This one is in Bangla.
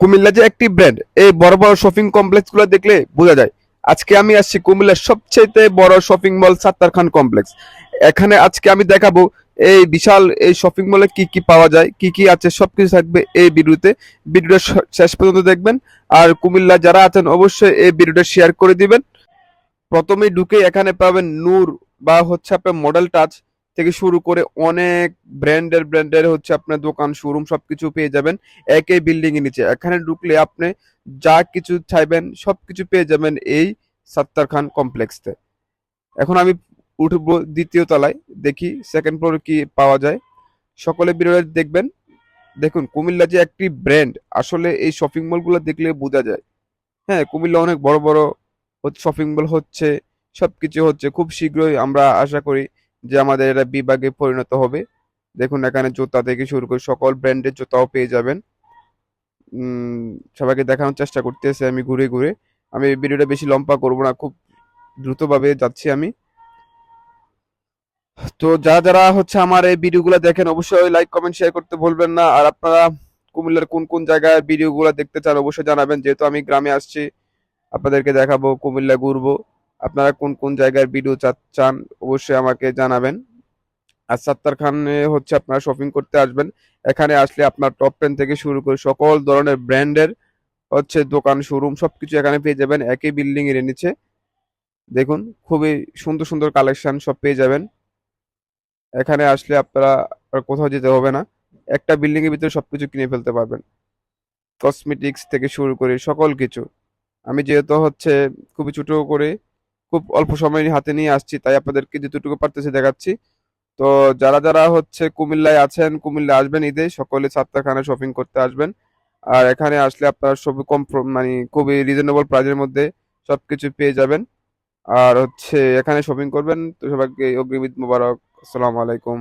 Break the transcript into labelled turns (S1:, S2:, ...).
S1: কুমিল্লা যে একটি ব্র্যান্ড এই বড় বড় শপিং কমপ্লেক্সগুলো দেখলে বোঝা যায়। আজকে আমি আসছি কুমিল্লার সবচেয়ে বড় shopping mall Sattar Khan complex এখানে আজকে আমি দেখাবো এই বিশাল এই শপিং মলে কি কি পাওয়া যায়, কি কি আছে, সবকিছু থাকবে এই ভিডিওতে। ভিডিওটা শেষ পর্যন্ত দেখবেন। আর কুমিল্লা যারা আছেন অবশ্যই এই ভিডিওটা শেয়ার করে দিবেন। প্রথমে ঢুকে এখানে পাবেন নূর বা হচ্ছে আপনার মডেল টাচ থেকে শুরু করে অনেক ব্র্যান্ডের ব্র্যান্ডের হচ্ছে আপনার দোকান শোরুম সবকিছু পেয়ে যাবেন। একই বিল্ডিং এর নিচে। এখানে ঢুকলে আপনি যা কিছু চাইবেন সবকিছু পেয়ে যাবেন এই সাত্তার খান কমপ্লেক্সতে এখন আমি উঠবো দ্বিতীয় তলায়, দেখি সেকেন্ড ফ্লোরে কি পাওয়া যায়। সকলে বিরোধ দেখবেন। দেখুন, কুমিল্লা যে একটি ব্র্যান্ড আসলে এই শপিং মলগুলো দেখলে বোঝা যায়। হ্যাঁ কুমিল্লা অনেক বড় বড় শপিং মল হচ্ছে, সবকিছু হচ্ছে। খুব শীঘ্রই আমরা আশা করি যে আমাদের এটা বিভাগে পরিণত হবে। দেখুন, এখানে জুতা থেকে শুরু করে সকল ব্র্যান্ডের জুতাও পেয়ে যাবেন। সবাইকে দেখানোর চেষ্টা করতেছি আমি ঘুরে ঘুরে। আমি ভিডিওটা বেশি লম্বা করব না, খুব দ্রুতভাবে যাচ্ছি আমি। তো যারা যারা হচ্ছে আমার এই ভিডিওগুলো দেখেন, অবশ্যই লাইক কমেন্ট শেয়ার করতে ভুলবেন না। আর আপনারা কুমিল্লার কোন কোন জায়গায় ভিডিওগুলো দেখতে চান, অবশ্যই জানাবেন। যেহেতু আমি গ্রামে আসছি, আপনাদেরকে দেখাবো, কুমিল্লা ঘুরবো। আপনারা কোন কোন জায়গার ভিডিও চান, অবশ্যই আমাকে জানাবেন। আর সাত্তার খানে হচ্ছে আপনারা শপিং করতে আসবেন। এখানে আসলে আপনার টপ টেন থেকে শুরু করে সকল ধরনের ব্র্যান্ডের হচ্ছে দোকান শোরুম সবকিছু এখানে পেয়ে যাবেন। একই বিল্ডিং এর নিচে দেখুন, খুবই সুন্দর সুন্দর কালেকশন সব পেয়ে যাবেন। এখানে আসলে আপনারা আর কোথাও যেতে হবে না। একটা বিল্ডিং এর ভিতরে সবকিছু কিনে ফেলতে পারবেন। কসমেটিক্স থেকে শুরু করে সকল কিছু। আমি যেহেতু হচ্ছে খুবই ছোট করে খুব অল্প সময় হাতে নিয়ে আসছি, তাই আপনাদেরকে যেটুকু পারতেছি দেখাচ্ছি। তো যারা যারা হচ্ছে কুমিল্লায় আছেন, কুমিল্লা আসবেন ঈদে, সকলে ছাত্রখানা শপিং করতে আসবেন। আর এখানে আসলে আপনারা সব কম মানে খুবই রিজনেবল প্রাইজের মধ্যে সব কিছু পেয়ে যাবেন। আর হচ্ছে এখানে শপিং করবেন, তো সবাইকে অগ্রিম ঈদ মোবারক। আসসালামু আলাইকুম।